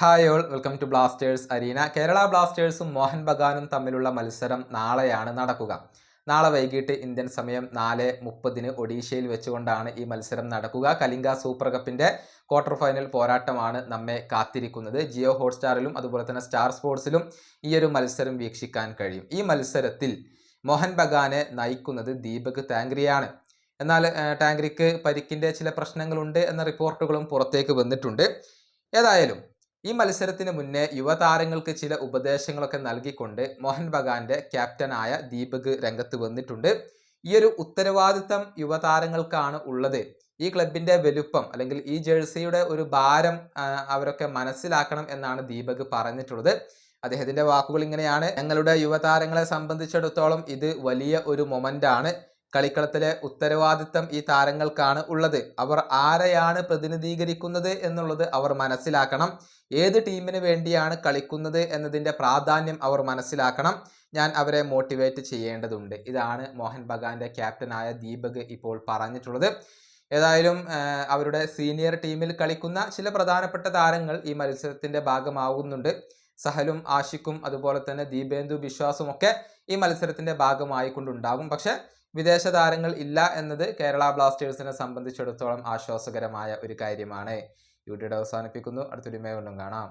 Hi all welcome to Blasters arena Kerala ബ്ലാസ്റ്റേഴ്സും Mohan ബഗാനും തമ്മിലുള്ള മത്സരം നാളെയാണ് നടക്കുക. നാളെ വൈകിട്ട് ഇന്ത്യൻ സമയം നാല് മുപ്പതിന് ഒഡീഷയിൽ വെച്ചുകൊണ്ടാണ് ഈ മത്സരം നടക്കുക. കലിംഗ സൂപ്പർ കപ്പിന്റെ ക്വാർട്ടർ ഫൈനൽ പോരാട്ടമാണ് നമ്മെ കാത്തിരിക്കുന്നത്. ജിയോ ഹോട്ട്സ്റ്റാറിലും അതുപോലെ തന്നെ സ്റ്റാർ സ്പോർട്സിലും ഈ ഒരു മത്സരം വീക്ഷിക്കാൻ കഴിയും. ഈ മത്സരത്തിൽ മോഹൻ ബഗാനെ നയിക്കുന്നത് ദീപക് താങ്ക്രിയാണ് എന്നാൽ ടാങ്ക്രിക്ക് പരിക്കിന്റെ ചില പ്രശ്നങ്ങളുണ്ട് എന്ന റിപ്പോർട്ടുകളും പുറത്തേക്ക് വന്നിട്ടുണ്ട്. ഏതായാലും ഈ മത്സരത്തിന് മുന്നേ യുവതാരങ്ങൾക്ക് ചില ഉപദേശങ്ങളൊക്കെ നൽകിക്കൊണ്ട് മോഹൻ ബഗാന്റെ ക്യാപ്റ്റനായ ദീപക് രംഗത്ത് വന്നിട്ടുണ്ട്. ഈ ഒരു ഉത്തരവാദിത്തം യുവതാരങ്ങൾക്കാണ് ഉള്ളത്. ഈ ക്ലബിന്റെ വലുപ്പം അല്ലെങ്കിൽ ഈ ജേഴ്സിയുടെ ഒരു ഭാരം അവരൊക്കെ മനസ്സിലാക്കണം എന്നാണ് ദീപക് പറഞ്ഞിട്ടുള്ളത്. അദ്ദേഹത്തിന്റെ വാക്കുകൾ ഇങ്ങനെയാണ്. ഞങ്ങളുടെ യുവതാരങ്ങളെ സംബന്ധിച്ചിടത്തോളം ഇത് വലിയ ഒരു മൊമെന്റ് ആണ് കളിക്കളത്തിലെ ഉത്തരവാദിത്തം ഈ താരങ്ങൾക്കാണ് ഉള്ളത്. അവർ ആരെയാണ് പ്രതിനിധീകരിക്കുന്നത് എന്നുള്ളത് അവർ മനസ്സിലാക്കണം. ഏത് ടീമിന് വേണ്ടിയാണ് കളിക്കുന്നത് എന്നതിന്റെ പ്രാധാന്യം അവർ മനസ്സിലാക്കണം. ഞാൻ അവരെ മോട്ടിവേറ്റ് ചെയ്യേണ്ടതുണ്ട്. ഇതാണ് മോഹൻ ബഗാന്റെ ക്യാപ്റ്റനായ ദീപക് ഇപ്പോൾ പറഞ്ഞിട്ടുള്ളത്. ഏതായാലും അവരുടെ സീനിയർ ടീമിൽ കളിക്കുന്ന ചില പ്രധാനപ്പെട്ട താരങ്ങൾ ഈ മത്സരത്തിന്റെ ഭാഗമാകുന്നുണ്ട് സഹലും ആഷിക്കും അതുപോലെ തന്നെ ദീപേന്ദു ബിശ്വാസും ഒക്കെ ഈ മത്സരത്തിന്റെ ഭാഗമായിക്കൊണ്ടുണ്ടാകും. പക്ഷെ വിദേശ താരങ്ങൾ ഇല്ല എന്നത് കേരള ബ്ലാസ്റ്റേഴ്സിനെ സംബന്ധിച്ചിടത്തോളം ആശ്വാസകരമായ ഒരു കാര്യമാണ്. യൂട്യൂബ് അവസാനിപ്പിക്കുന്നു. അടുത്തൊരു മേ കൊണ്ടും കാണാം.